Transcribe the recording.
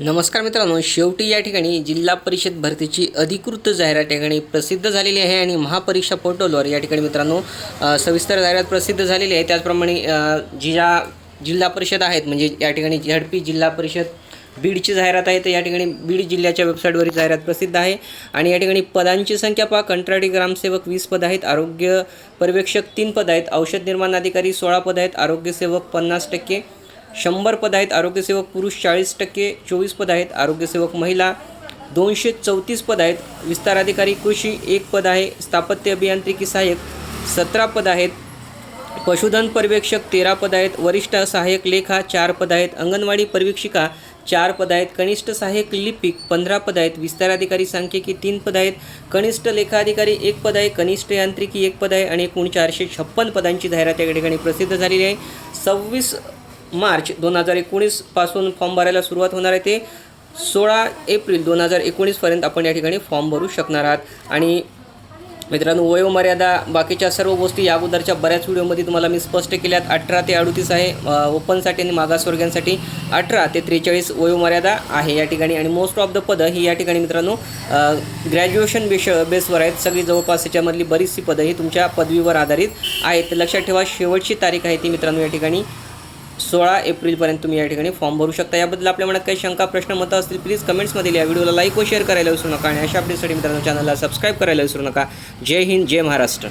नमस्कार मित्रांनो शेवटी या ठिकाणी जिल्हा परिषद भरतीची अधिकृत जाहिरात या ठिकाणी प्रसिद्ध झालेली आहे आणि महापरीक्षा पोर्टलवर या ठिकाणी मित्रांनो सविस्तर जाहिरात प्रसिद्ध झालेली आहे. त्याचप्रमाणे जी ज्या जिल्हा परिषद आहेत म्हणजे या ठिकाणी झडपी जिल्हा परिषद बीडची जाहिरात आहे तर या ठिकाणी बीड जिल्ह्याच्या वेबसाईटवरील जाहिरात प्रसिद्ध आहे. आणि या ठिकाणी पदांची संख्या पहा कंत्राटी ग्रामसेवक वीस पद आहेत आरोग्य पर्यवेक्षक तीन पद आहेत औषध निर्माण अधिकारी सोळा पद आहेत आरोग्यसेवक पन्नास टक्के शंभर पद आहेत आरोग्यसेवक पुरुष चाळीस टक्के चोवीस पद आहेत आरोग्यसेवक महिला दोनशे चौतीस पद आहेत विस्ताराधिकारी कृषी एक पद आहे स्थापत्य अभियांत्रिकी सहाय्यक सतरा पद आहेत पशुधन पर्यवेक्षक तेरा पद आहेत वरिष्ठ सहाय्यक लेखा चार पद आहेत अंगणवाडी पर्यवेक्षिका चार पद आहेत कनिष्ठ सहाय्यक लिपिक पंधरा पद आहेत विस्ताराधिकारी सांख्यिकी तीन पद आहेत कनिष्ठ लेखाधिकारी एक पद आहे कनिष्ठ यांत्रिकी एक पद आहे आणि एकूण चारशे छप्पन पदांची जाहिरात या ठिकाणी प्रसिद्ध झालेली आहे. सव्वीस मार्च दोन हजार एकोणीसपासून फॉर्म भरायला सुरुवात होणार आहे ते. सोळा एप्रिल दोन हजार एकोणीसपर्यंत आपण या ठिकाणी फॉर्म भरू शकणार आहात. आणि मित्रांनो वयोमर्यादा बाकीच्या सर्व गोष्टी या अगोदरच्या बऱ्याच व्हिडिओमध्ये तुम्हाला मी स्पष्ट केल्यात. अठरा ते अडतीस आहे ओपनसाठी आणि मागासवर्गीयांसाठी. अठरा ते त्रेचाळीस वयोमर्यादा आहे या ठिकाणी. आणि मोस्ट ऑफ द पदं ही या ठिकाणी मित्रांनो ग्रॅज्युएशन बेश बेसवर आहेत. सगळी जवळपास याच्यामधली बरीचशी पदं ही तुमच्या पदवीवर आधारित आहेत. लक्षात ठेवा शेवटची तारीख आहे ती मित्रांनो या ठिकाणी. सोळा एप्रिलपर्यंत तुम्ही या ठिकाणी फॉर्म भरू शकता. याबद्दल आपल्या मनात काही शंका प्रश्न मतं असतील प्लीज कमेंट्समध्ये या व्हिडिओला लाईक व शेअर करायला विसरू नका आणि अशा अपडेटसाठी मित्रांनो चॅनलला सबस्क्राईब करायला विसरू नका. जय हिंद जय महाराष्ट्र.